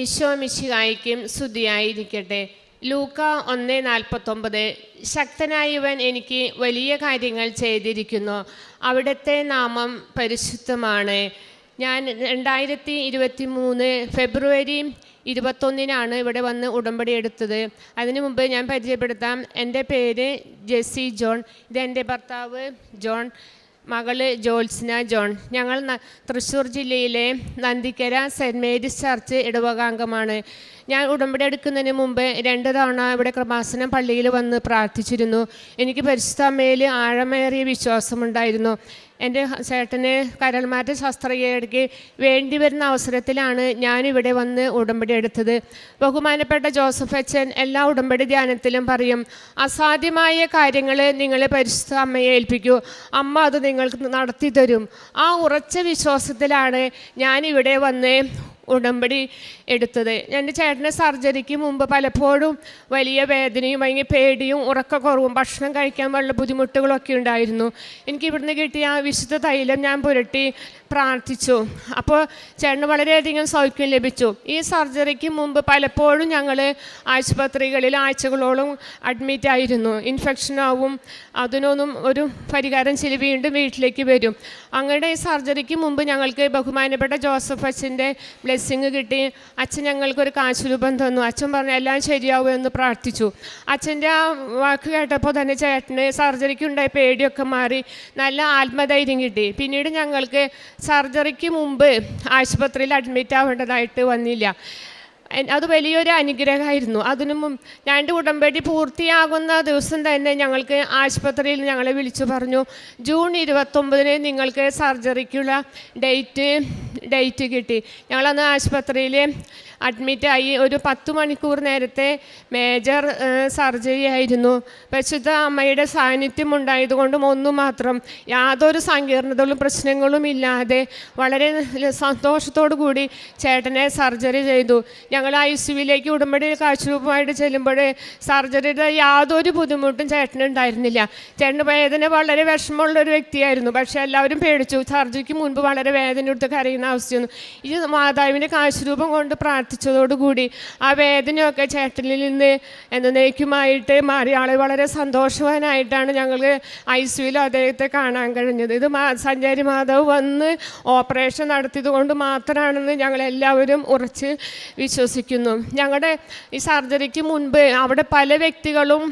ഈശോ മിശിഹായിക്കും സ്തുതിയായിരിക്കട്ടെ. ലൂക്ക ഒന്ന് നാൽപ്പത്തൊമ്പത്. ശക്തനായവൻ എനിക്ക് വലിയ കാര്യങ്ങൾ ചെയ്തിരിക്കുന്നു. അവിടുത്തെ നാമം പരിശുദ്ധമാണ്. ഞാൻ രണ്ടായിരത്തി ഇരുപത്തി മൂന്ന് ഫെബ്രുവരി ഇരുപത്തൊന്നിനാണ് ഇവിടെ വന്ന് ഉടമ്പടി എടുത്തത്. അതിനു മുമ്പ് ഞാൻ പരിചയപ്പെടുത്താം. എന്റെ പേര് ജെസ്സി ജോൺ. ഇതെന്റെ ഭർത്താവ് ജോൺ. മകൾ ജോത്സ്ന ജോൺ. ഞങ്ങൾ തൃശ്ശൂർ ജില്ലയിലെ നന്ദിക്കര സെന്റ് മേരീസ് ചർച്ച് ഇടവകാംഗമാണ്. ഞാൻ ഉടമ്പടി എടുക്കുന്നതിന് മുമ്പ് രണ്ട് തവണ ഇവിടെ കൃപാസനം പള്ളിയിൽ വന്ന് പ്രാർത്ഥിച്ചിരുന്നു. എനിക്ക് പരിശുദ്ധ അമ്മയിൽ ആഴമേറിയ വിശ്വാസമുണ്ടായിരുന്നു. എന്റെ ചേട്ടന് കരൾമാറ്റ ശസ്ത്രക്രിയയ്ക്ക് വേണ്ടി വരുന്ന അവസരത്തിലാണ് ഞാനിവിടെ വന്ന് ഉടമ്പടി എടുത്തത്. ബഹുമാനപ്പെട്ട ജോസഫ് അച്ഛൻ എല്ലാ ഉടമ്പടി ധ്യാനത്തിലും പറയും അസാധ്യമായ കാര്യങ്ങൾ നിങ്ങൾ പരിശുദ്ധ അമ്മയെ ഏൽപ്പിക്കൂ. അമ്മ അത് നിങ്ങൾക്ക് നടത്തി തരും ആ ഉറച്ച വിശ്വാസത്തിലാണ് ഞാനിവിടെ വന്ന് ഉടമ്പടി എടുത്തത്. എന്റെ ചേട്ടന്റെ സർജറിക്ക് മുമ്പ് പലപ്പോഴും വലിയ വേദനയും ഭയങ്കര പേടിയും ഉറക്കക്കുറവും ഭക്ഷണം കഴിക്കാൻ വളരെ ബുദ്ധിമുട്ടുകളൊക്കെ ഉണ്ടായിരുന്നു. എനിക്ക് ഇവിടുന്ന് കിട്ടിയ ആ വിശുദ്ധ തൈലം ഞാൻ പുരട്ടി പ്രാർത്ഥിച്ചു. അപ്പോൾ ചേട്ടന് വളരെയധികം സൗഖ്യം ലഭിച്ചു. ഈ സർജറിക്ക് മുമ്പ് പലപ്പോഴും ഞങ്ങൾ ആശുപത്രികളിൽ ആഴ്ചകളോളം അഡ്മിറ്റ് ആയിരുന്നു. ഇൻഫെക്ഷനാവും അതിനൊന്നും ഒരു പരിഹാരം ചെയ്ത് വീണ്ടും വീട്ടിലേക്ക് വരും. അങ്ങനെ ഈ സർജറിക്ക് മുമ്പ് ഞങ്ങൾക്ക് ബഹുമാനപ്പെട്ട ജോസഫ് അച്ഛന്റെ ബ്ലെസ്സിങ് കിട്ടി. അച്ഛൻ ഞങ്ങൾക്കൊരു കാശുരൂപം തന്നു. അച്ഛൻ പറഞ്ഞു എല്ലാം ശരിയാവും എന്ന് പ്രാർത്ഥിച്ചു. അച്ഛന്റെ ആ വാക്ക് കേട്ടപ്പോൾ തന്നെ ചേട്ടന് സർജറിക്ക് ഉണ്ടായ പേടിയൊക്കെ മാറി. നല്ല ആത്മധൈര്യം കിട്ടി. പിന്നീട് ഞങ്ങൾക്ക് സർജറിക്ക് മുമ്പ് ആശുപത്രിയിൽ അഡ്മിറ്റ് ആവേണ്ടതായിട്ട് വന്നില്ല. അത് വലിയൊരു അനുഗ്രഹമായിരുന്നു. അതിനു മുമ്പ് എന്റെ ഉടമ്പടി പൂർത്തിയാകുന്ന ദിവസം തന്നെ ഞങ്ങൾക്ക് ആശുപത്രിയിൽ ഞങ്ങളെ വിളിച്ചു പറഞ്ഞു ജൂൺ ഇരുപത്തൊമ്പതിന് നിങ്ങൾക്ക് സർജറിക്കുള്ള ഡേറ്റ് ഡേറ്റ് കിട്ടി. ഞങ്ങളന്ന് ആശുപത്രിയിൽ അഡ്മിറ്റായി ഒരു പത്ത് മണിക്കൂർ നേരത്തെ മേജർ സർജറി ആയിരുന്നു. പരിശുദ്ധ അമ്മയുടെ സാന്നിധ്യം ഉണ്ടായതുകൊണ്ടും ഒന്നു മാത്രം യാതൊരു സങ്കീർണതകളും പ്രശ്നങ്ങളും ഇല്ലാതെ വളരെ സന്തോഷത്തോടു കൂടി ചേട്ടനെ സർജറി ചെയ്തു. ഞങ്ങൾ ഐ സിയുവിലേക്ക് ഉടമ്പടി കാഴ്ചരൂപമായിട്ട് ചെല്ലുമ്പോൾ സർജറിയുടെ യാതൊരു ബുദ്ധിമുട്ടും ചേട്ടന് ഉണ്ടായിരുന്നില്ല. ചേട്ടന് വേദന വളരെ വിഷമമുള്ള ഒരു വ്യക്തിയായിരുന്നു. പക്ഷേ എല്ലാവരും പേടിച്ചു. സർജറിക്ക് മുൻപ് വളരെ വേദന എടുത്ത് കരയുന്ന അവസ്ഥയൊന്നും ഈ മാതാവിന്റെ കാശുരൂപം കൊണ്ട് പ്രാർത്ഥിച്ചതോടുകൂടി ആ വേദനയൊക്കെ ചേട്ടനിൽ നിന്ന് എന്നേക്കുമായിട്ട് മാറി. ആളെ വളരെ സന്തോഷവാനായിട്ടാണ് ഞങ്ങൾ ഐ സിയുവിൽ അദ്ദേഹത്തെ കാണാൻ കഴിഞ്ഞത്. ഇത് മാ സഞ്ചാരി മാതാവ് വന്ന് ഓപ്പറേഷൻ നടത്തിയത് കൊണ്ട് മാത്രമാണെന്ന് ഞങ്ങളെല്ലാവരും ഉറച്ച് വിശ്വസിക്കുന്നു. ഞങ്ങളുടെ ഈ സർജറിക്ക് മുൻപ് അവിടെ പല വ്യക്തികളും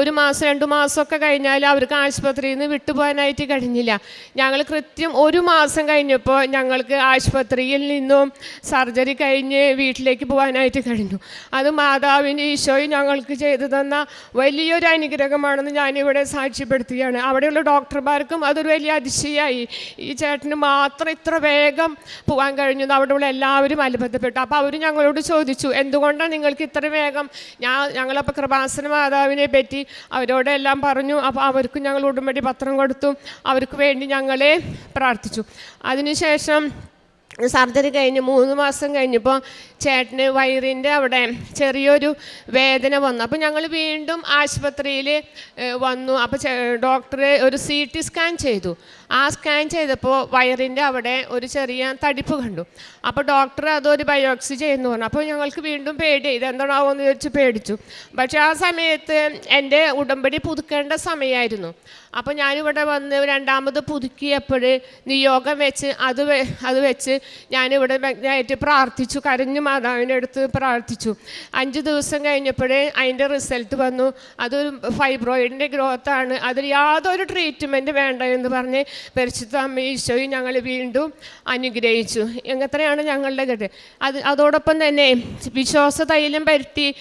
ഒരു മാസം രണ്ട് മാസമൊക്കെ കഴിഞ്ഞാൽ അവർക്ക് ആശുപത്രിയിൽ നിന്ന് വിട്ടുപോകാനായിട്ട് കഴിഞ്ഞില്ല. ഞങ്ങൾ കൃത്യം ഒരു മാസം കഴിഞ്ഞപ്പോൾ ഞങ്ങൾക്ക് ആശുപത്രിയിൽ നിന്നും സർജറി കഴിഞ്ഞ് വീട്ടിലേക്ക് പോകാനായിട്ട് കഴിഞ്ഞു. അത് മാതാവിന്റെ ഈശോയും ഞങ്ങൾക്ക് ചെയ്തു തന്ന വലിയൊരു അനുഗ്രഹമാണെന്ന് ഞാനിവിടെ സാക്ഷ്യപ്പെടുത്തുകയാണ്. അവിടെയുള്ള ഡോക്ടർമാർക്കും അതൊരു വലിയ അതിശയമായി ഈ ചേട്ടന് മാത്രം ഇത്ര വേഗം പോകാൻ കഴിഞ്ഞു അവിടെയുള്ള എല്ലാവരും അത്ഭുതപ്പെട്ടു അപ്പോൾ അവർ ഞങ്ങളോട് ചോദിച്ചു എന്തുകൊണ്ടാണ് നിങ്ങൾക്ക് ഇത്ര വേഗം ഞാൻ ഞങ്ങളപ്പോൾ കൃപാസന മാതാവിനെ പറ്റി അവരോടെല്ലാം പറഞ്ഞു അപ്പോൾ അവർക്ക് ഞങ്ങൾ ഉടമ്പടി പത്രം കൊടുത്തു അവർക്ക് വേണ്ടി ഞങ്ങളെ പ്രാർത്ഥിച്ചു. അതിനുശേഷം സർജറി കഴിഞ്ഞ് മൂന്ന് മാസം കഴിഞ്ഞപ്പോൾ ചേട്ടന് വയറിന്റെ അവിടെ ചെറിയൊരു വേദന വന്നു. അപ്പോൾ ഞങ്ങൾ വീണ്ടും ആശുപത്രിയിൽ വന്നു. അപ്പോൾ ഡോക്ടറെ ഒരു സി ടി സ്കാൻ ചെയ്തു. ആ സ്കാൻ ചെയ്തപ്പോൾ വയറിന്റെ അവിടെ ഒരു ചെറിയ തടിപ്പ് കണ്ടു. അപ്പോൾ ഡോക്ടർ അതൊരു ബയോപ്സി ചെയ്യുന്നു പറഞ്ഞു. അപ്പോൾ ഞങ്ങൾക്ക് വീണ്ടും പേടി ഇതെന്താണാവോ എന്ന് ചോദിച്ച് പേടിച്ചു. പക്ഷേ ആ സമയത്ത് എന്റെ ഉടമ്പടി പുതുക്കേണ്ട സമയമായിരുന്നു അപ്പോൾ ഞാനിവിടെ വന്ന് രണ്ടാമത് പുതുക്കിയപ്പോൾ നിയോഗം വെച്ച് അത് അത് വെച്ച് ഞാനിവിടെ ആയിട്ട് പ്രാർത്ഥിച്ചു കരഞ്ഞു മാതാവിന്റെ അടുത്ത് പ്രാർത്ഥിച്ചു. അഞ്ച് ദിവസം കഴിഞ്ഞപ്പോഴേ അതിന്റെ റിസൾട്ട് വന്നു. അത് ഫൈബ്രോയിഡിന്റെ ഗ്രോത്താണ്. അതിൽ യാതൊരു ട്രീറ്റ്മെന്റ് വേണ്ട എന്ന് പറഞ്ഞ് പരിശുദ്ധ ഈശോയും ഞങ്ങൾ വീണ്ടും അനുഗ്രഹിച്ചു. എങ്ങനെയാണ് ഞങ്ങളുടെ കേട്ട് അത് അതോടൊപ്പം തന്നെ വിശ്വാസ തൈലം പരത്തി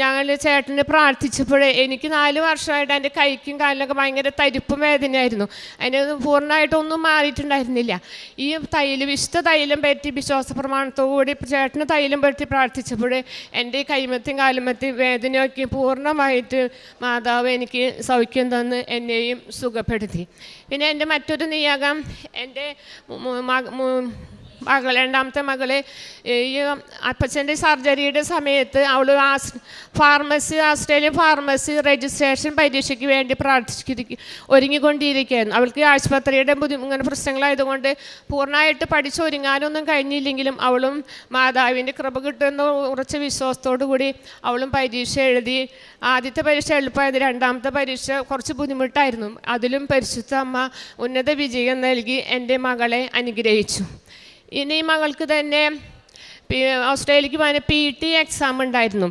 ഞങ്ങൾ ചേട്ടന് പ്രാർത്ഥിച്ചപ്പോഴേ എനിക്ക് നാല് വർഷമായിട്ട് എന്റെ കൈക്കും കാലിലൊക്കെ ഭയങ്കര തരിപ്പും വേദനയായിരുന്നു. അതിന് പൂർണമായിട്ടൊന്നും മാറിയിട്ടുണ്ടായിരുന്നില്ല. ഈ തൈൽ വിശുദ്ധ തൈലം പറ്റി വിശ്വാസ പ്രമാണത്തോടുകൂടി ചേട്ടന് തൈലം പറ്റി പ്രാർത്ഥിച്ചപ്പോൾ എന്റെ ഈ കൈമത്തും കാലുമത്തും വേദനയൊക്കെ പൂർണമായിട്ട് മാതാവ് എനിക്ക് സൗഖ്യം തന്ന് എന്നെയും സുഖപ്പെടുത്തി. പിന്നെ എന്റെ മറ്റൊരു നിയോഗം എന്റെ മകൾ രണ്ടാമത്തെ മകളെ ഈ അപ്പച്ചന്റെ സർജറിയുടെ സമയത്ത് അവൾ ഫാർമസി ഓസ്ട്രേലിയൻ ഫാർമസി രജിസ്ട്രേഷൻ പരീക്ഷയ്ക്ക് വേണ്ടി പ്രാർത്ഥിച്ചിരിക്കും ഒരുങ്ങിക്കൊണ്ടിരിക്കുകയായിരുന്നു. അവൾക്ക് ആശുപത്രിയുടെ ബുദ്ധി ഇങ്ങനെ പ്രശ്നങ്ങളായതുകൊണ്ട് പൂർണമായിട്ട് പഠിച്ച് ഒരുങ്ങാനൊന്നും കഴിഞ്ഞില്ലെങ്കിലും അവളും മാതാവിന്റെ കൃപ കിട്ടുന്ന ഉറച്ച വിശ്വാസത്തോടു കൂടി അവളും പരീക്ഷ എഴുതി ആദ്യത്തെ പരീക്ഷ എളുപ്പമായത് രണ്ടാമത്തെ പരീക്ഷ കുറച്ച് ബുദ്ധിമുട്ടായിരുന്നു. അതിലും പരിശുദ്ധ അമ്മ ഉന്നത വിജയം നൽകി എന്റെ മകളെ അനുഗ്രഹിച്ചു. ഇനി മകൾക്ക് തന്നെ ഓസ്ട്രേലിയക്ക് പോകാൻ പി ടി എക്സാം ഉണ്ടായിരുന്നു.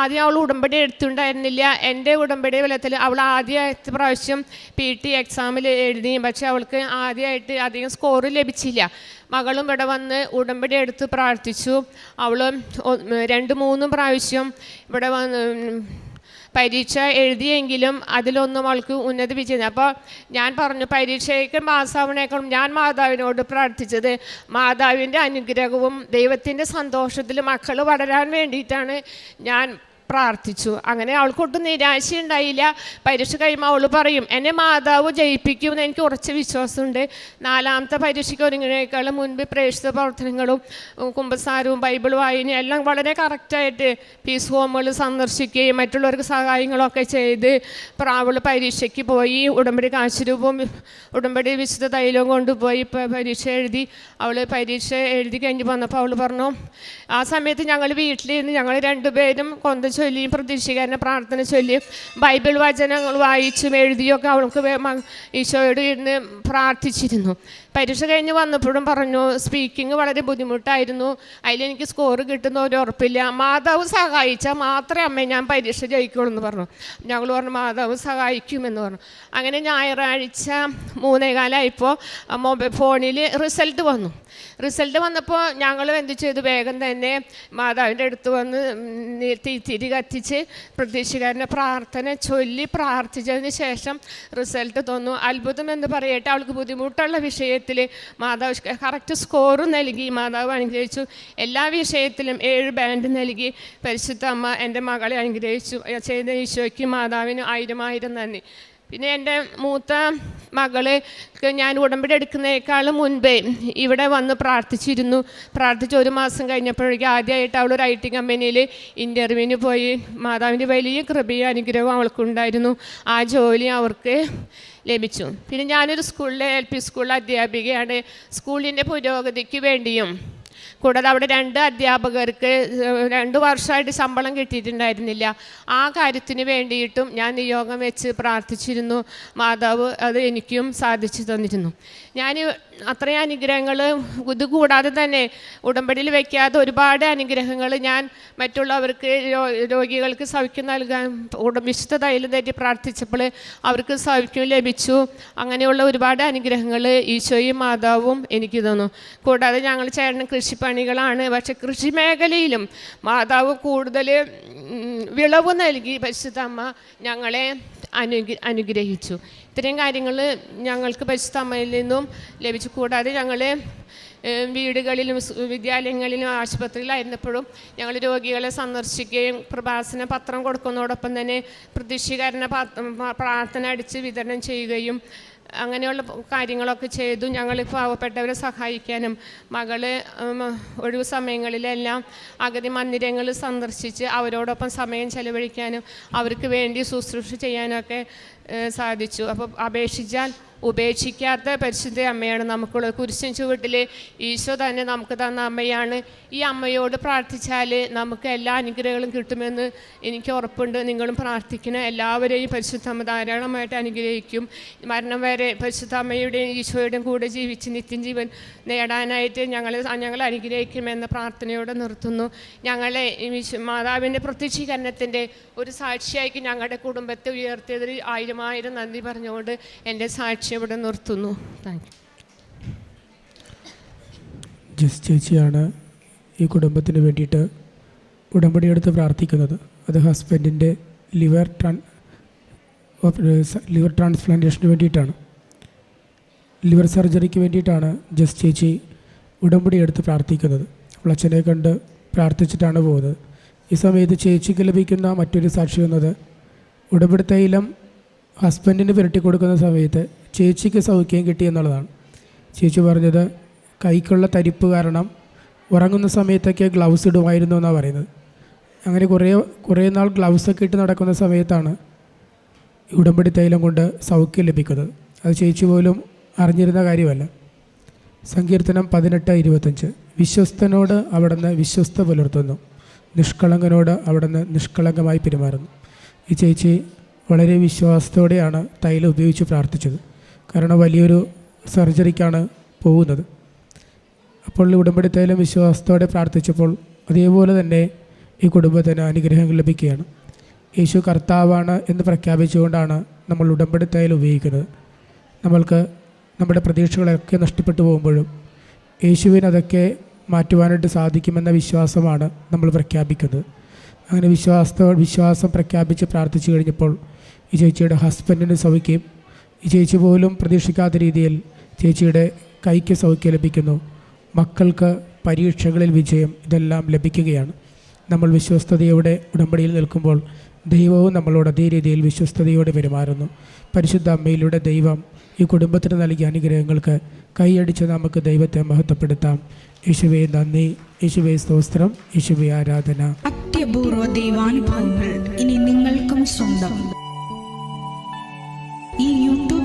ആദ്യം അവൾ ഉടമ്പടി എടുത്തിട്ടുണ്ടായിരുന്നില്ല. എന്റെ ഉടമ്പടി ഫലത്തിൽ അവൾ ആദ്യമായിട്ട് പ്രാവശ്യം പി ടി എക്സാമിൽ എഴുതി. പക്ഷെ അവൾക്ക് ആദ്യമായിട്ട് അധികം സ്കോർ ലഭിച്ചില്ല. മകളും ഇവിടെ വന്ന് ഉടമ്പടി എടുത്ത് പ്രാർത്ഥിച്ചു. അവൾ രണ്ട് മൂന്നും പ്രാവശ്യം ഇവിടെ വന്ന് പരീക്ഷ എഴുതിയെങ്കിലും അതിലൊന്നും അവൾക്ക് ഉന്നത വിജയം അപ്പോൾ ഞാൻ പറഞ്ഞു പരീക്ഷയ്ക്ക് പാസ്സാവണേക്കാളും ഞാൻ മാതാവിനോട് പ്രാർത്ഥിച്ചത് മാതാവിന്റെ അനുഗ്രഹവും ദൈവത്തിന്റെ സന്തോഷത്തിൽ മക്കൾ വളരാൻ വേണ്ടിയിട്ടാണ് ഞാൻ പ്രാർത്ഥിച്ചു. അങ്ങനെ അവൾക്കൊട്ടും നിരാശയുണ്ടായില്ല. പരീക്ഷ കഴിയുമ്പോൾ അവൾ പറയും എന്നെ മാതാവ് ജയിപ്പിക്കുമെന്ന് എനിക്ക് ഉറച്ച വിശ്വാസമുണ്ട്. നാലാമത്തെ പരീക്ഷയ്ക്ക് ഒരുങ്ങിനേക്കാളും മുൻപ് പ്രേക്ഷിത പ്രവർത്തനങ്ങളും കുമ്പസാരവും ബൈബിൾ വായനയും എല്ലാം വളരെ കറക്റ്റായിട്ട് പീസ് ഹോമുകൾ സന്ദർശിക്കുകയും മറ്റുള്ളവർക്ക് സഹായങ്ങളൊക്കെ ചെയ്ത് പ്രാവൾ പരീക്ഷയ്ക്ക് പോയി. ഉടമ്പടി കാശുരൂപവും ഉടമ്പടി വിശുദ്ധ തൈലവും കൊണ്ടുപോയി. പരീക്ഷ എഴുതി അവൾ പരീക്ഷ എഴുതി കഴിഞ്ഞ് വന്നപ്പോൾ അവൾ പറഞ്ഞു ആ സമയത്ത് ഞങ്ങൾ വീട്ടിലിരുന്ന് ഞങ്ങൾ രണ്ടുപേരും കൊന്ത ചൊല്ലിയും പ്രതീക്ഷിക്കാരനെ പ്രാർത്ഥന ചൊല്ലിയും ബൈബിൾ വചനങ്ങൾ വായിച്ചും എഴുതിയൊക്കെ അവൾക്ക് ഈശോയോട് ഇരുന്ന് പ്രാർത്ഥിച്ചിരുന്നു. പരീക്ഷ കഴിഞ്ഞ് വന്നപ്പോഴും പറഞ്ഞു സ്പീക്കിംഗ് വളരെ ബുദ്ധിമുട്ടായിരുന്നു. അതിലെനിക്ക് സ്കോർ കിട്ടുന്ന ഒരു ഉറപ്പില്ല. മാതാവ് സഹായിച്ചാൽ മാത്രമേ അമ്മ ഞാൻ പരീക്ഷ ജയിക്കുള്ളൂ എന്ന് പറഞ്ഞു. ഞങ്ങൾ പറഞ്ഞു മാതാവ് സഹായിക്കുമെന്ന് പറഞ്ഞു. അങ്ങനെ ഞായറാഴ്ച മൂന്നേകാലായപ്പോൾ മൊബൈൽ ഫോണിൽ റിസൾട്ട് വന്നു. റിസൾട്ട് വന്നപ്പോൾ ഞങ്ങൾ എന്ത് ചെയ്തു? വേഗം തന്നെ മാതാവിന്റെ അടുത്ത് വന്ന് ഉം, കത്തിച്ച് പ്രതീക്ഷകാരന്റെ പ്രാർത്ഥന ചൊല്ലി പ്രാർത്ഥിച്ചതിന് ശേഷം റിസൾട്ട് തന്നു. അത്ഭുതം എന്ന് പറയട്ടെ അവൾക്ക് ബുദ്ധിമുട്ടുള്ള വിഷയത്തിൽ മാതാവ് കറക്റ്റ് സ്കോറ് നൽകി. മാതാവ് അനുഗ്രഹിച്ചു. എല്ലാ വിഷയത്തിലും ഏഴ് ബാൻഡ് നൽകി. പരിശുദ്ധ അമ്മ എന്റെ മകളെ അനുഗ്രഹിച്ചു. ചെയ്ത ഈശോയ്ക്ക് മാതാവിന് ആയിരം ആയിരം നന്ദി. പിന്നെ എന്റെ മൂത്ത മകൾ ഞാൻ ഉടമ്പടി എടുക്കുന്നതിനേക്കാളും മുൻപേ ഇവിടെ വന്ന് പ്രാർത്ഥിച്ചിരുന്നു. പ്രാർത്ഥിച്ച് ഒരു മാസം കഴിഞ്ഞപ്പോഴേക്കും ആദ്യമായിട്ട് അവൾ ഒരു ഐ ടി കമ്പനിയിൽ ഇന്റർവ്യൂവിന് പോയി. മാതാവിന്റെ വലിയ കൃപയും അനുഗ്രഹവും അവൾക്കുണ്ടായിരുന്നു. ആ ജോലി അവർക്ക് ലഭിച്ചു. പിന്നെ ഞാനൊരു സ്കൂളിലെ എൽ പി സ്കൂളിലെ അധ്യാപികയാണ്. സ്കൂളിന്റെ പുരോഗതിക്ക് വേണ്ടിയും കൂടാതെ അവിടെ രണ്ട് അധ്യാപകർക്ക് രണ്ട് വർഷമായിട്ട് ശമ്പളം കിട്ടിയിട്ടുണ്ടായിരുന്നില്ല. ആ കാര്യത്തിന് വേണ്ടിയിട്ടും ഞാൻ നിയോഗം വെച്ച് പ്രാർത്ഥിച്ചിരുന്നു. മാതാവ് അത് എനിക്കും സാധിച്ചു തന്നിരുന്നു. ഞാൻ അത്രയും അനുഗ്രഹങ്ങൾ ഇത് കൂടാതെ തന്നെ ഉടമ്പടിയിൽ വയ്ക്കാതെ ഒരുപാട് അനുഗ്രഹങ്ങൾ ഞാൻ മറ്റുള്ളവർക്ക് രോഗികൾക്ക് സൗഖ്യം നൽകാൻ വിശുദ്ധ തൈലം തെറ്റി പ്രാർത്ഥിച്ചപ്പോൾ അവർക്ക് സൗഖ്യം ലഭിച്ചു. അങ്ങനെയുള്ള ഒരുപാട് അനുഗ്രഹങ്ങൾ ഈശോയും മാതാവും എനിക്ക് തന്നു. കൂടാതെ ഞങ്ങൾ ചേട്ടൻ കൃഷിപ്പണികളാണ്. പക്ഷെ കൃഷി മേഖലയിലും മാതാവ് കൂടുതൽ വിളവ് നൽകി. പരിശുദ്ധ അമ്മ ഞങ്ങളെ അനുഗ്ര അനുഗ്രഹിച്ചു. ഇത്രയും കാര്യങ്ങൾ ഞങ്ങൾക്ക് പരിശുദ്ധമ്മയിൽ നിന്നും ലഭിച്ചു. കൂടാതെ ഞങ്ങൾ വീടുകളിലും വിദ്യാലയങ്ങളിലും ആശുപത്രിയിലായിരുന്നപ്പോഴും ഞങ്ങൾ രോഗികളെ സന്ദർശിക്കുകയും പ്രഭാസന പത്രം കൊടുക്കുന്നതോടൊപ്പം തന്നെ പ്രതീക്ഷീകരണ പാ- പ്രാർത്ഥന അടിച്ച് വിതരണം ചെയ്യുകയും അങ്ങനെയുള്ള കാര്യങ്ങളൊക്കെ ചെയ്തു. ഞങ്ങൾ പാവപ്പെട്ടവരെ സഹായിക്കാനും മകൾ ഒഴിവു സമയങ്ങളിലെല്ലാം അഗതി മന്ദിരങ്ങൾ സന്ദർശിച്ച് അവരോടൊപ്പം സമയം ചെലവഴിക്കാനും അവർക്ക് വേണ്ടി ശുശ്രൂഷ ചെയ്യാനൊക്കെ സാധിച്ചു. അപ്പോൾ അപേക്ഷിച്ചാൽ ഉപേക്ഷിക്കാത്ത പരിശുദ്ധ അമ്മയാണ് നമുക്കുള്ളത്. കുരിശൻ ചുവട്ടിൽ ഈശോ തന്നെ നമുക്ക് തന്ന അമ്മയാണ്. ഈ അമ്മയോട് പ്രാർത്ഥിച്ചാൽ നമുക്ക് എല്ലാ അനുഗ്രഹങ്ങളും കിട്ടുമെന്ന് എനിക്ക് ഉറപ്പുണ്ട്. നിങ്ങളും പ്രാർത്ഥിക്കണം. എല്ലാവരെയും പരിശുദ്ധ അമ്മ ധാരാളമായിട്ട് അനുഗ്രഹിക്കും. മരണം വരെ പരിശുദ്ധ അമ്മയുടെയും ഈശോയുടെയും കൂടെ ജീവിച്ച് നിത്യം ജീവൻ നേടാനായിട്ട് ഞങ്ങൾ ഞങ്ങൾ അനുഗ്രഹിക്കുമെന്ന പ്രാർത്ഥനയോടെ നിർത്തുന്നു. ഞങ്ങളെ മാതാവിന്റെ പ്രത്യക്ഷീകരണത്തിന്റെ ഒരു സാക്ഷിയായി ഞങ്ങളുടെ കുടുംബത്തെ ഉയർത്തിയതിൽ ആയിരം ആയിരം നന്ദി പറഞ്ഞുകൊണ്ട് എന്റെ സാക്ഷി ഇവിടെ നിർത്തുന്നു. താങ്ക് ജസ് ചേച്ചിയാണ് ഈ കുടുംബത്തിന് വേണ്ടിയിട്ട് ഉടമ്പടി എടുത്ത് പ്രാർത്ഥിക്കുന്നത്. അത് ഹസ്ബൻഡിന്റെ ലിവർ ട്രാൻ ലിവർ ട്രാൻസ്പ്ലാന്റേഷന് വേണ്ടിയിട്ടാണ്. ലിവർ സർജറിക്ക് വേണ്ടിയിട്ടാണ് ജസ് ചേച്ചി ഉടമ്പടി എടുത്ത് പ്രാർത്ഥിക്കുന്നത്. അപ്പോൾ അച്ഛനെ കണ്ട് പ്രാർത്ഥിച്ചിട്ടാണ് പോകുന്നത്. ഈ സമയത്ത് ചേച്ചിക്ക് ലഭിക്കുന്ന മറ്റൊരു സാക്ഷി എന്നത് ഉടമ്പടി തൈലം ഹസ്ബൻഡിന് പുരട്ടി കൊടുക്കുന്ന സമയത്ത് ചേച്ചിക്ക് സൗഖ്യം കിട്ടി എന്നുള്ളതാണ്. ചേച്ചി പറഞ്ഞത് കൈക്കുള്ള തരിപ്പ് കാരണം ഉറങ്ങുന്ന സമയത്തൊക്കെ ഗ്ലൗസ് ഇടുമായിരുന്നു എന്നാണ് പറയുന്നത്. അങ്ങനെ കുറേ കുറേ നാൾ ഗ്ലൗസൊക്കെ ഇട്ട് നടക്കുന്ന സമയത്താണ് ഉടമ്പടി തൈലം കൊണ്ട് സൗഖ്യം ലഭിക്കുന്നത്. അത് ചേച്ചി പോലും അറിഞ്ഞിരുന്ന കാര്യമല്ല. സങ്കീർത്തനം പതിനെട്ട് ഇരുപത്തഞ്ച്. വിശ്വസ്തനോട് അവിടുന്ന് വിശ്വസ്ത പുലർത്തുന്നു. നിഷ്കളങ്കനോട് അവിടുന്ന് നിഷ്കളങ്കമായി പെരുമാറുന്നു. ഈ ചേച്ചി വളരെ വിശ്വാസത്തോടെയാണ് തൈലം ഉപയോഗിച്ച് പ്രാർത്ഥിച്ചത്. കാരണം വലിയൊരു സർജറിക്കാണ് പോകുന്നത്. അപ്പോൾ ഉടമ്പടി തൈലം വിശ്വാസത്തോടെ പ്രാർത്ഥിച്ചപ്പോൾ അതേപോലെ തന്നെ ഈ കുടുംബത്തിന് അനുഗ്രഹങ്ങൾ ലഭിക്കുകയാണ്. യേശു കർത്താവാണ് എന്ന് പ്രഖ്യാപിച്ചുകൊണ്ടാണ് നമ്മൾ ഉടമ്പടി തൈലം ഉപയോഗിക്കുന്നത്. നമ്മൾക്ക് നമ്മുടെ പ്രതീക്ഷകളൊക്കെ നഷ്ടപ്പെട്ടു പോകുമ്പോഴും യേശുവിന് അതൊക്കെ മാറ്റുവാനായിട്ട് സാധിക്കുമെന്ന വിശ്വാസമാണ് നമ്മൾ പ്രഖ്യാപിക്കുന്നത്. അങ്ങനെ വിശ്വാസത്തോ വിശ്വാസം പ്രഖ്യാപിച്ച് പ്രാർത്ഥിച്ചു കഴിഞ്ഞപ്പോൾ ഈ ചേച്ചിയുടെ ഹസ്ബൻഡിന് സൗഖ്യം. ഈ ചേച്ചി പോലും പ്രതീക്ഷിക്കാത്ത രീതിയിൽ ചേച്ചിയുടെ കൈക്ക് സൗഖ്യം ലഭിക്കുന്നു. മക്കൾക്ക് പരീക്ഷകളിൽ വിജയം ഇതെല്ലാം ലഭിക്കുകയാണ്. നമ്മൾ വിശ്വസ്തയോടെ ഉടമ്പടിയിൽ നിൽക്കുമ്പോൾ ദൈവവും നമ്മളോട് അതേ രീതിയിൽ വിശ്വസ്തയോടെ പെരുമാറുന്നു. പരിശുദ്ധ അമ്മയിലൂടെ ദൈവം ഈ കുടുംബത്തിന് നൽകിയ അനുഗ്രഹങ്ങൾക്ക് കൈയടിച്ച് നമുക്ക് ദൈവത്തെ മഹത്വപ്പെടുത്താം. യേശുവേ നന്ദി. യേശുവേ സ്തോത്രം. യേശുവേ ആരാധന. അത്യപൂർവ ദൈവാനുഭവങ്ങൾ ഇനി നിങ്ങൾക്കും സ്വന്തം.